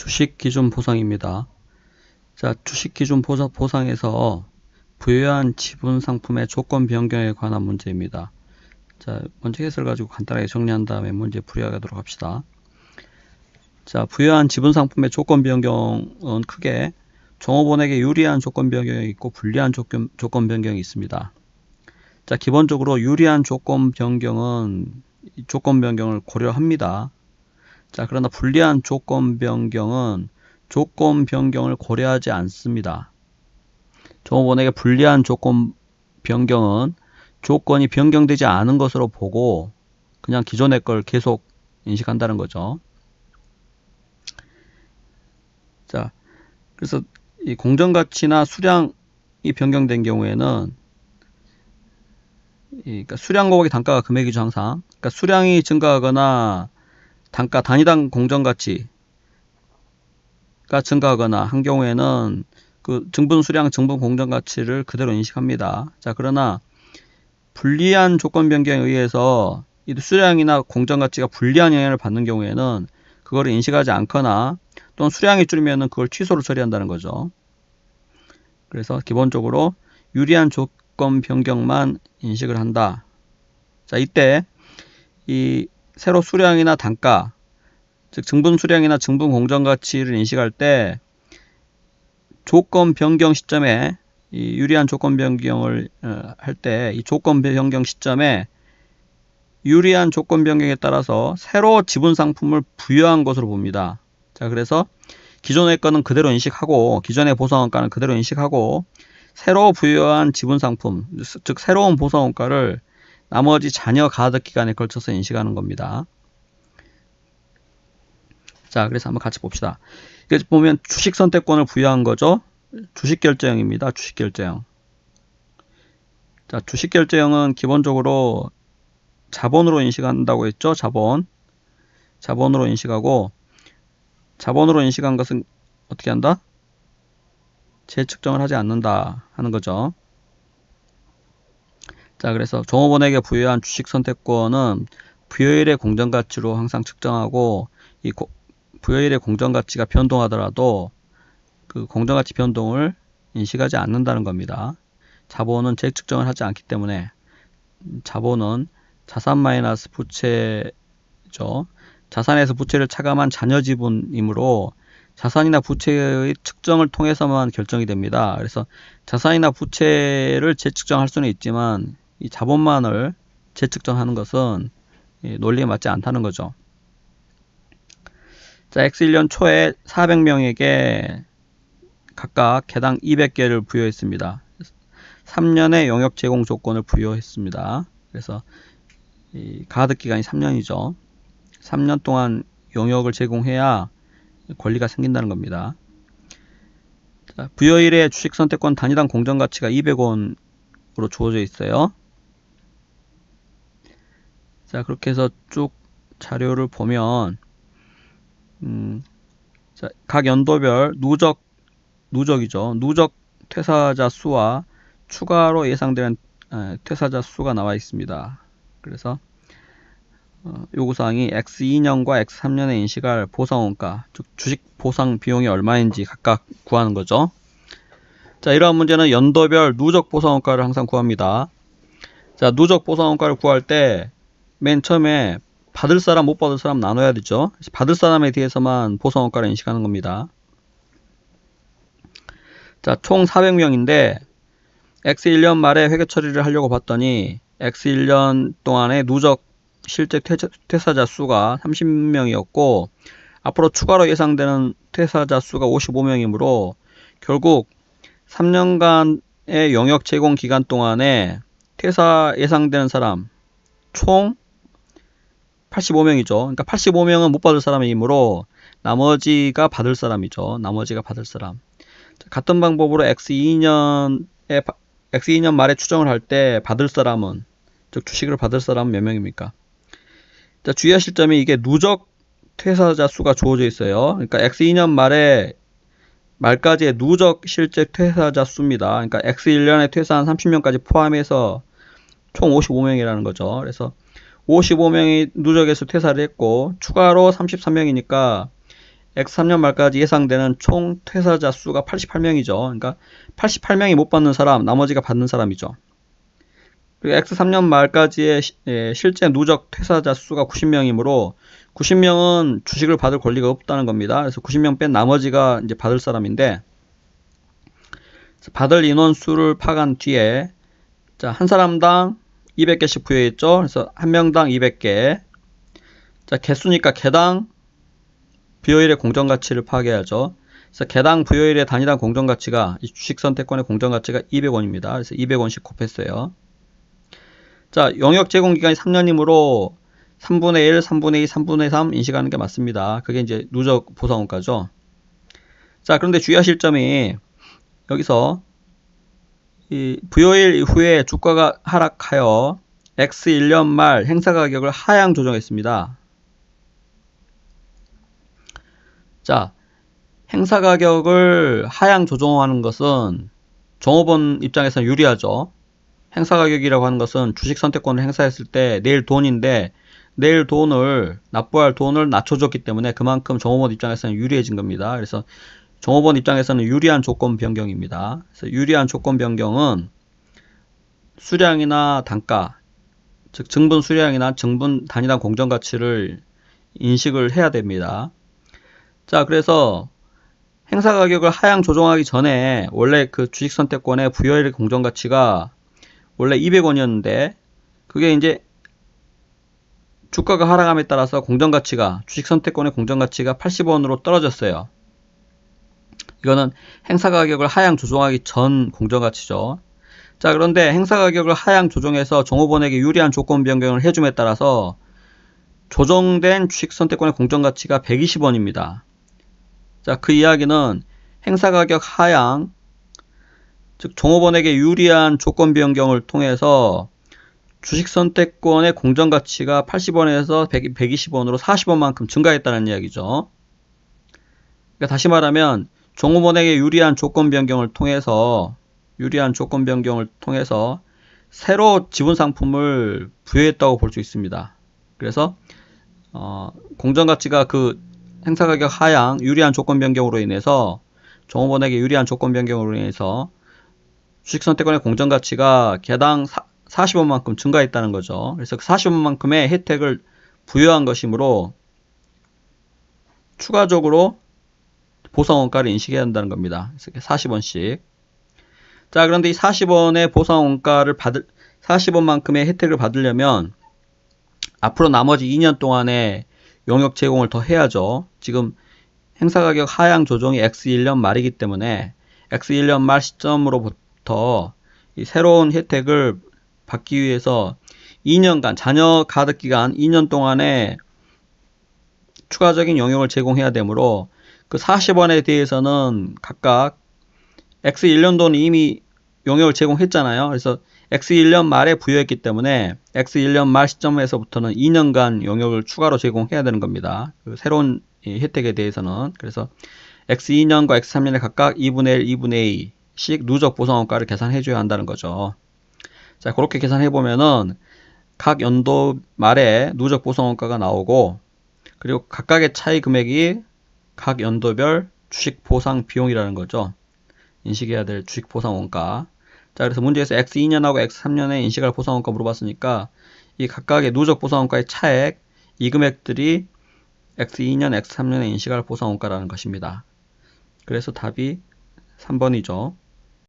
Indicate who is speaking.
Speaker 1: 주식 기준 보상입니다. 자, 주식 기준 보상, 보상에서 부여한 지분 상품의 조건 변경에 관한 문제입니다. 자, 먼저 해설 가지고 간단하게 정리한 다음에 문제 풀이하도록 합시다. 자, 부여한 지분 상품의 조건 변경은 크게 종업원에게 유리한 조건 변경이 있고 불리한 조건, 조건 변경이 있습니다. 자, 기본적으로 유리한 조건 변경은 이 조건 변경을 고려합니다. 자, 그러나 불리한 조건 변경은 조건 변경을 고려하지 않습니다. 종업원에게 불리한 조건 변경은 조건이 변경되지 않은 것으로 보고 그냥 기존의 걸 계속 인식한다는 거죠. 자, 그래서 이 공정가치나 수량이 변경된 경우에는 이, 그러니까 수량 곱하기 단가가 금액이죠 항상. 그러니까 수량이 증가하거나 단가 단위당 공정 가치가 증가하거나 한 경우에는 그 증분 수량 증분 공정 가치를 그대로 인식합니다. 자 그러나 불리한 조건 변경에 의해서 이 수량이나 공정 가치가 불리한 영향을 받는 경우에는 그거를 인식하지 않거나 또는 수량이 줄면은 그걸 취소로 처리한다는 거죠. 그래서 기본적으로 유리한 조건 변경만 인식을 한다. 자, 이때 이 세로 수량이나 단가, 즉 증분 수량이나 증분 공정 가치를 인식할 때 조건 변경 시점에 이 유리한 조건 변경을 어, 할때 이 조건 변경 시점에 유리한 조건 변경에 따라서 새로 지분 상품을 부여한 것으로 봅니다. 자, 그래서 기존의 거는 그대로 인식하고 기존의 보상원가는 그대로 인식하고 새로 부여한 지분 상품, 즉 새로운 보상원가를 나머지 잔여 가득 기간에 걸쳐서 인식하는 겁니다. 자, 그래서 한번 같이 봅시다. 이게 보면 주식 선택권을 부여한 거죠. 주식 결제형입니다. 주식 결제형. 자, 주식 결제형은 기본적으로 자본으로 인식한다고 했죠. 자본. 자본으로 인식하고 자본으로 인식한 것은 어떻게 한다? 재측정을 하지 않는다 하는 거죠. 자, 그래서 종업원에게 부여한 주식 선택권은 부여일의 공정가치로 항상 측정하고 이 고, 부여일의 공정가치가 변동하더라도 그 공정가치 변동을 인식하지 않는다는 겁니다. 자본은 재측정을 하지 않기 때문에 자본은 자산 마이너스 부채죠. 자산에서 부채를 차감한 잔여 지분이므로 자산이나 부채의 측정을 통해서만 결정이 됩니다. 그래서 자산이나 부채를 재측정할 수는 있지만 이 자본만을 재측정하는 것은 논리에 맞지 않다는 거죠. 자, X1년 초에 400명에게 각각 개당 200개를 부여했습니다. 3년의 영역 제공 조건을 부여했습니다. 그래서 이 가득 기간이 3년이죠. 3년 동안 영역을 제공해야 권리가 생긴다는 겁니다. 자, 부여일의 주식 선택권 단위당 공정 가치가 200원으로 주어져 있어요. 자, 그렇게 해서 쭉 자료를 보면, 음, 자, 각 연도별 누적, 누적이죠. 누적 퇴사자 수와 추가로 예상되는 퇴사자 수가 나와 있습니다. 그래서 어, 요구사항이 X2년과 X3년에 인식할 보상원가, 즉 주식 보상 비용이 얼마인지 각각 구하는 거죠. 자, 이러한 문제는 연도별 누적 보상원가를 항상 구합니다. 자, 누적 보상원가를 구할 때 맨 처음에 받을 사람, 못 받을 사람 나눠야 되죠. 받을 사람에 대해서만 보상원가를 인식하는 겁니다. 자, 총 400명인데 X1년 말에 회계 처리를 하려고 봤더니 X1년 동안에 누적 실제 퇴사자 수가 30명이었고 앞으로 추가로 예상되는 퇴사자 수가 55명이므로 결국 3년간의 영역 제공 기간 동안에 퇴사 예상되는 사람 총 85명이죠. 그러니까 85명은 못 받을 사람이므로 나머지가 받을 사람이죠. 나머지가 받을 사람. 같은 방법으로 X2년에 X2년 말에 추정을 할 때 받을 사람은 즉 주식을 받을 사람은 몇 명입니까? 자, 주의하실 점이 이게 누적 퇴사자 수가 주어져 있어요. 그러니까 X2년 말에 말까지의 누적 실제 퇴사자 수입니다. 그러니까 X1년에 퇴사한 30명까지 포함해서 총 55명이라는 거죠. 그래서 55명이 누적에서 퇴사를 했고 추가로 33명이니까 X3년 말까지 예상되는 총 퇴사자 수가 88명이죠. 그러니까 88명이 못 받는 사람, 나머지가 받는 사람이죠. 그리고 X3년 말까지의 시- 예, 실제 누적 퇴사자 수가 90명이므로 90명은 주식을 받을 권리가 없다는 겁니다. 그래서 90명 뺀 나머지가 이제 받을 사람인데 받을 인원 수를 파간 뒤에 자, 한 사람당 200개씩 부여했죠. 그래서 한 명당 200개. 자, 개수니까 개당 부여일의 공정가치를 파악해야죠. 그래서 개당 부여일의 단위당 공정가치가 이 주식 선택권의 공정가치가 200원입니다. 그래서 200원씩 곱했어요. 자, 영역 제공 기간이 3년이므로 3분의 1, 3분의 2, 3분의 3 인식하는 게 맞습니다. 그게 이제 누적 보상원가죠. 자, 그런데 주의하실 점이 여기서 이 부여일 이후에 주가가 하락하여 X1년 말 행사 가격을 하향 조정했습니다. 자, 행사 가격을 하향 조정하는 것은 종업원 입장에서는 유리하죠. 행사 가격이라고 하는 것은 주식 선택권을 행사했을 때 내일 돈인데 내일 돈을 납부할 돈을 낮춰줬기 때문에 그만큼 종업원 입장에서는 유리해진 겁니다. 그래서 종업원 입장에서는 유리한 조건 변경입니다. 그래서 유리한 조건 변경은 수량이나 단가, 즉 증분 수량이나 증분 단위당 공정 가치를 인식을 해야 됩니다. 자, 그래서 행사 가격을 하향 조정하기 전에 원래 그 주식 선택권의 부여일 공정 가치가 원래 200원이었는데 그게 이제 주가가 하락함에 따라서 공정 가치가 주식 선택권의 공정 가치가 80원으로 떨어졌어요. 이거는 행사 가격을 하향 조정하기 전 공정 가치죠. 자, 그런데 행사 가격을 하향 조정해서 종업원에게 유리한 조건 변경을 해줌에 따라서 조정된 주식 선택권의 공정 가치가 120원입니다. 자, 그 이야기는 행사 가격 하향, 즉 종업원에게 유리한 조건 변경을 통해서 주식 선택권의 공정 가치가 80원에서 100, 120원으로 40원만큼 증가했다는 이야기죠. 그러니까 다시 말하면 종업원에게 유리한 조건 변경을 통해서 유리한 조건 변경을 통해서 새로 지분 상품을 부여했다고 볼 수 있습니다. 그래서 어, 공정 가치가 그 행사 가격 하향 유리한 조건 변경으로 인해서 종업원에게 유리한 조건 변경으로 인해서 주식 선택권의 공정 가치가 개당 40원만큼 증가했다는 거죠. 그래서 그 40원만큼의 혜택을 부여한 것이므로 추가적으로 보상원가를 인식해야 한다는 겁니다. 그래서 40원씩. 자, 그런데 이 40원의 보상원가를 받을, 40원만큼의 혜택을 받으려면 앞으로 나머지 2년 동안에 용역 제공을 더 해야죠. 지금 행사 가격 하향 조정이 X1년 말이기 때문에 X1년 말 시점으로부터 이 새로운 혜택을 받기 위해서 2년간 자녀 가득 기간 2년 동안에 추가적인 영역을 제공해야 되므로 그 40원에 대해서는 각각 X1년도는 이미 용역을 제공했잖아요. 그래서 X1년 말에 부여했기 때문에 X1년 말 시점에서부터는 2년간 용역을 추가로 제공해야 되는 겁니다. 그 새로운 혜택에 대해서는 그래서 X2년과 X3년에 각각 2분의 1, 2분의 2씩 누적 보상원가를 계산해 줘야 한다는 거죠. 자, 그렇게 계산해 보면은 각 연도 말에 누적 보상원가가 나오고 그리고 각각의 차이 금액이 각 연도별 주식 보상 비용이라는 거죠. 인식해야 될 주식 보상 원가. 자, 그래서 문제에서 X2년하고 X3년에 인식할 보상 원가 물어봤으니까 이 각각의 누적 보상 원가의 차액, 이 금액들이 X2년, X3년에 인식할 보상 원가라는 것입니다. 그래서 답이 3번이죠.